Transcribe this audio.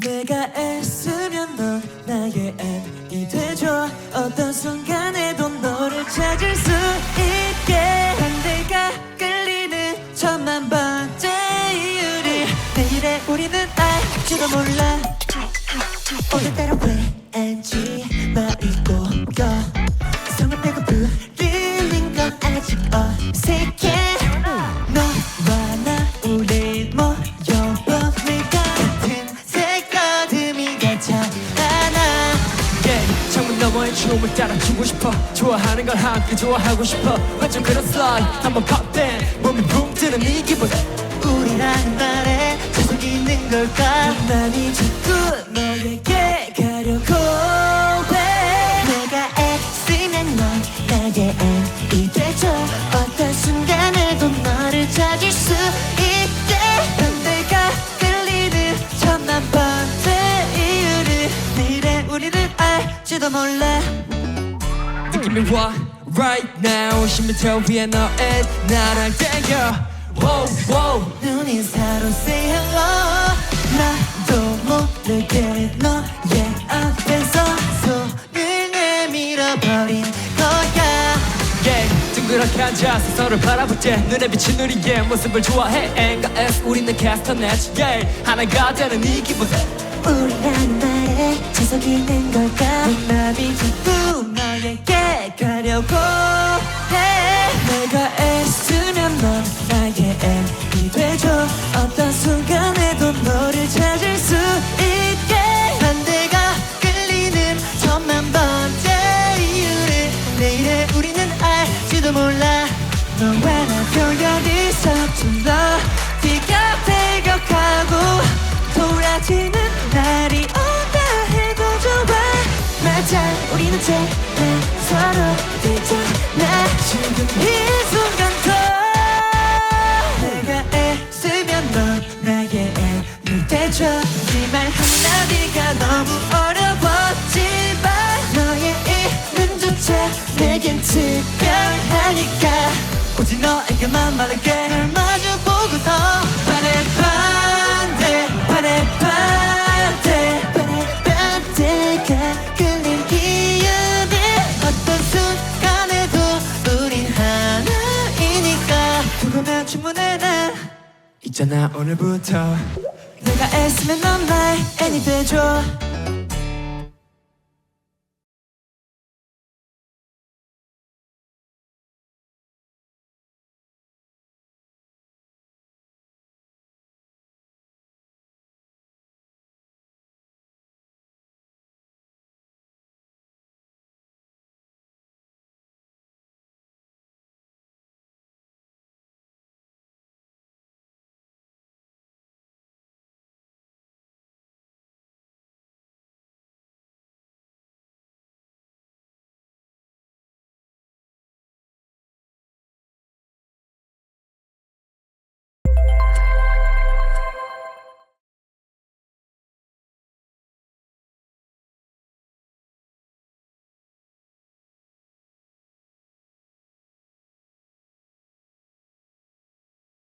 내가 애쓰면 넌 나의 N이 돼줘 어떤 순간에도 너를 찾을 수 있게. 반대가 끌리는 천만 번째 이유를 내일의 우리는 알지도 몰라. 오늘따라 너머의 춤을 따라주고 싶어. 좋아하는 걸 함께 좋아하고 싶어. 완전 그런 슬라임 한번 팝댄 몸이 붕 뜨는 이 기분. 우리라는 말에 계속 있는 걸까? 나만이 자꾸 너에게 가려고 해. 내가 애쓰면 넌 나의 N 알지도 몰라 느낌이 와 right now. 심리터 위에 너의 나를 땡겨. Wow, wow. 눈이 서로 say hello. 나도 모르게 너의 앞에서 손을 내밀어 버린 거야. Yeah, 둥그렇게 앉아서 서로 바라볼 때 눈에 비친 우리의 모습을 좋아해. N과 S 우리는 캐스터넷 yeah, 하나가 되는 이 기분. 말에 지 속 있는 걸까? 내 맘이 자꾸 너에게 가려고 해. 내가 애쓰면 넌 나의 N이 돼줘 어떤 순간에도 너를 찾을 수 있게. 반대가 끌리는 천만 번째 이유를 내일의 우리는 알지도 몰라. 너와 나 별결이 서툴 우리는 제발 서로 지금 이 순간도 내가 애쓰면 넌 나의 애를 대줘. 네말 한마디가 너무 어려웠지만 너의 이름조차 내겐 특별하니까 오직 너에게만 말할게 충분해 난 있잖아 오늘부터. 내가 애쓰면 넌 나의 애니 돼줘